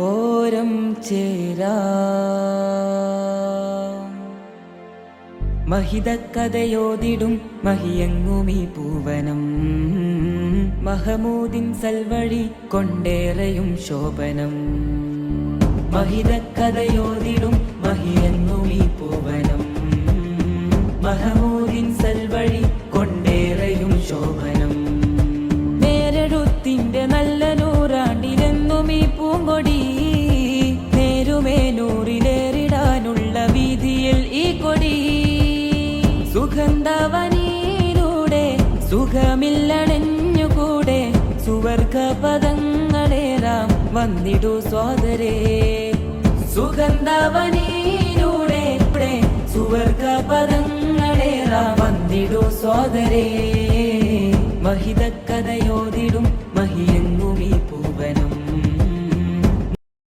ഓരം ചേരാ. മഹിതക്കഥയോതിടും മഹിയങ്ങുമീ പൂവനം. മഹമൂദിൻ സൽവഴി കൊണ്ടേറെയും ശോഭനം. മഹിതക്കഥയോതിടും മഹിയങ്ങുമീ പൂവനം. മഹമൂദിൻ സുഖമില്ലടഞ്ഞുകൂടെ സുഗന്ധവനിയിലൂടെ സുഖമില്ലണഞ്ഞുകൂടെ സുവർഗ പദങ്ങളേറാം വന്നിടൂ സോദരേ സുഗന്ധവനിയിലൂടെ സുവർഗ പദങ്ങളേറാം വന്നിടൂ സോദരേ മഹിതക്കഥയോതിടും മഹിയങ്ങ